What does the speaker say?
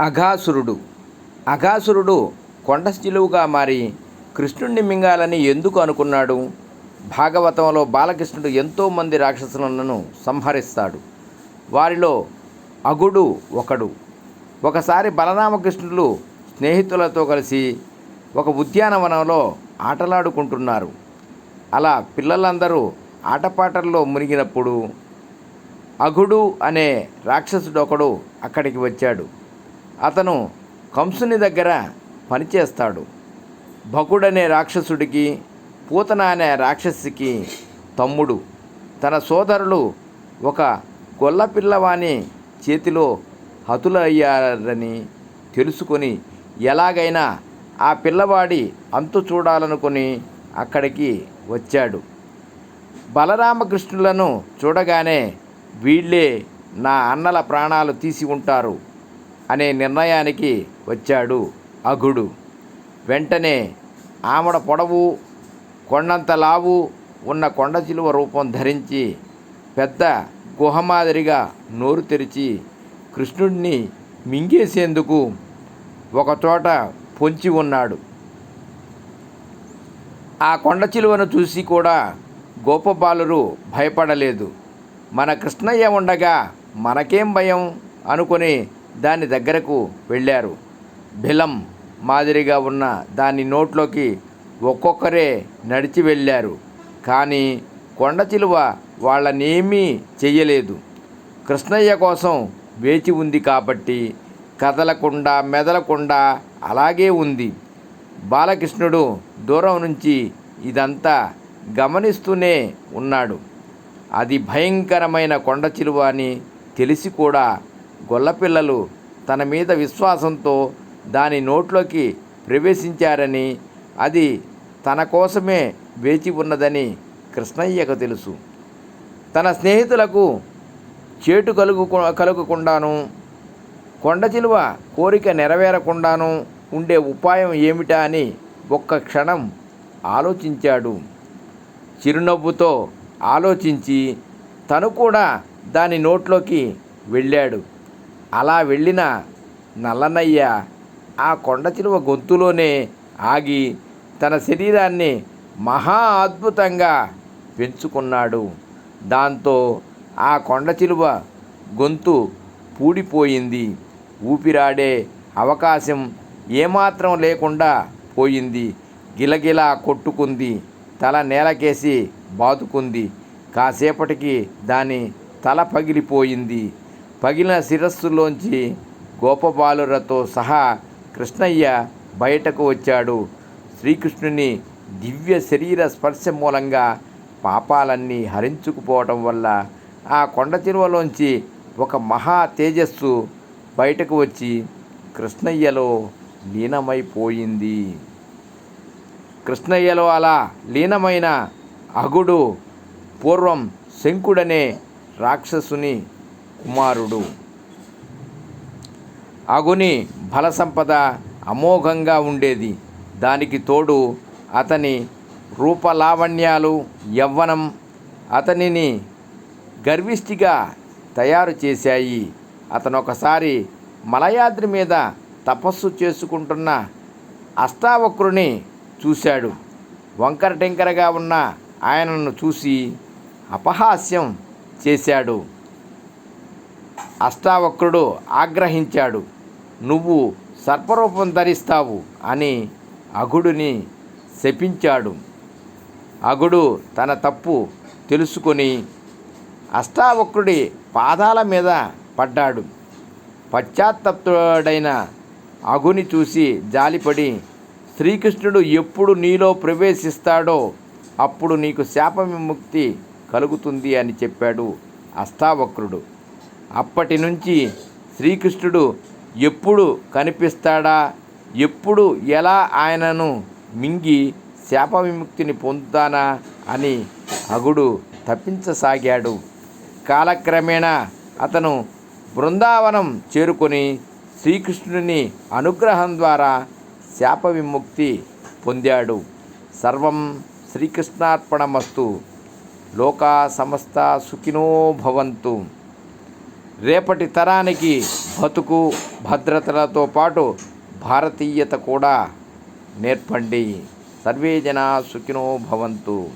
అఘాసురుడు. అఘాసురుడు కొండ శిలువుగా మారి కృష్ణుణ్ణి మింగాలని ఎందుకు అనుకున్నాడు? భాగవతంలో బాలకృష్ణుడు ఎంతోమంది రాక్షసులను సంహరిస్తాడు. వారిలో అగుడు ఒకడు. ఒకసారి బలరామకృష్ణులు స్నేహితులతో కలిసి ఒక ఉద్యానవనంలో ఆటలాడుకుంటున్నారు. అలా పిల్లలందరూ ఆటపాటల్లో మునిగినప్పుడు అఘుడు అనే రాక్షసుడు ఒకడు అక్కడికి వచ్చాడు. అతను కంసుని దగ్గర పనిచేస్తాడు. భకుడనే రాక్షసుడికి పూతన అనే రాక్షసికి తమ్ముడు. తన సోదరులు ఒక గొల్లపిల్లవాని చేతిలో హతులయ్యారని తెలుసుకొని ఎలాగైనా ఆ పిల్లవాడి అంతు చూడాలనుకుని అక్కడికి వచ్చాడు. బలరామకృష్ణులను చూడగానే వీళ్ళే నా అన్నల ప్రాణాలు తీసి ఉంటారు. అనే నిర్ణయానికి వచ్చాడు అఘుడు వెంటనే ఆమడ పొడవు కొండంత లావు ఉన్న కొండ చిలువ రూపం ధరించి పెద్ద గుహ మాదిరిగా నోరు తెరిచి కృష్ణుడిని మింగేసేందుకు ఒకచోట పొంచి ఉన్నాడు. ఆ కొండ చిలువను చూసి కూడా గోపబాలురు భయపడలేదు. మన కృష్ణయ్య ఉండగా మనకేం భయం? అనుకుని దాని దగ్గరకు వెళ్ళారు. బిలం మాదిరిగా ఉన్న దాని నోట్లోకి ఒక్కొక్కరే నడిచి వెళ్ళారు. కానీ కొండ చిలువ వాళ్ళనేమీ చెయ్యలేదు. కృష్ణయ్య కోసం వేచి ఉంది కాబట్టి కదలకుండా మెదలకుండా అలాగే ఉంది. బాలకృష్ణుడు దూరం నుంచి ఇదంతా గమనిస్తూనే ఉన్నాడు. అది భయంకరమైన కొండ చిలువ అని తెలిసి కూడా గొల్లపిల్లలు తన మీద విశ్వాసంతో దాని నోట్లోకి ప్రవేశించారని అది తన కోసమే వేచి ఉన్నదని కృష్ణయ్యకు తెలుసు. తన స్నేహితులకు చేటు కలుగు కలుగకుండాను కొండ చిలువ కోరిక నెరవేరకుండాను ఉండే ఉపాయం ఏమిటా అని ఒక్క క్షణం ఆలోచించాడు. చిరునవ్వుతో ఆలోచించి తను కూడా దాని నోట్లోకి వెళ్ళాడు. అలా వెళ్ళిన నల్లనయ్య ఆ కొండ చిలువ గొంతులోనే ఆగి తన శరీరాన్ని మహా అద్భుతంగా పెంచుకున్నాడు. దాంతో ఆ కొండ చిలువ గొంతు పూడిపోయింది. ఊపిరాడే అవకాశం ఏమాత్రం లేకుండా పోయింది. గిలగిలా కొట్టుకుంది. తల నేలకేసి బాదుకుంది. కాసేపటికి దాని తల పగిలిపోయింది. పగిలిన శిరస్సులోంచి గోపబాలురతో సహా కృష్ణయ్య బయటకు వచ్చాడు. శ్రీకృష్ణుని దివ్య శరీర స్పర్శ మూలంగా పాపాలన్నీ హరించుకుపోవటం వల్ల ఆ కొండ తిరువలోంచి ఒక మహా తేజస్సు బయటకు వచ్చి కృష్ణయ్యలో లీనమైపోయింది. కృష్ణయ్యలో అలా లీనమైన అగుడు పూర్వం శంకుడనే రాక్షసుని కుమారుడు. అగుని బల సంపద అమోఘంగా ఉండేది. దానికి తోడు అతని రూపలావణ్యాలు యవ్వనం అతనిని గర్విష్టిగా తయారు చేశాయి. అతను ఒకసారి మలయాద్రి మీద తపస్సు చేసుకుంటున్న అష్టావక్రుని చూశాడు. వంకర టెంకరగా ఉన్న ఆయనను చూసి అపహాస్యం చేశాడు. అష్టావక్రుడు ఆగ్రహించాడు నువ్వు సర్పరూపం ధరిస్తావు అని అగుడుని శపించాడు. అగుడు తన తప్పు తెలుసుకొని అష్టావక్రుడి పాదాల మీద పడ్డాడు. పశ్చాత్తప్తుడైన అగుని చూసి జాలిపడి శ్రీకృష్ణుడు ఎప్పుడు నీలో ప్రవేశిస్తాడో అప్పుడు నీకు శాప విముక్తి కలుగుతుంది అని చెప్పాడు అష్టావక్రుడు. అప్పటి నుంచి శ్రీకృష్ణుడు ఎప్పుడు కనిపిస్తాడా? ఎప్పుడు ఎలా ఆయనను మింగి శాప విముక్తిని పొందుతానా? అని అగుడు తప్పించసాగాడు. కాలక్రమేణా అతను బృందావనం చేరుకొని శ్రీకృష్ణుని అనుగ్రహం ద్వారా శాప విముక్తి పొందాడు. సర్వం శ్రీకృష్ణార్పణమస్తు. లోకా సమస్త సుఖినో భవంతు. రేపటి తరానికి బతుకు భద్రతలతో పాటు భారతీయత కూడా నేర్పండి. సర్వే జనా సుఖినో భవంతు.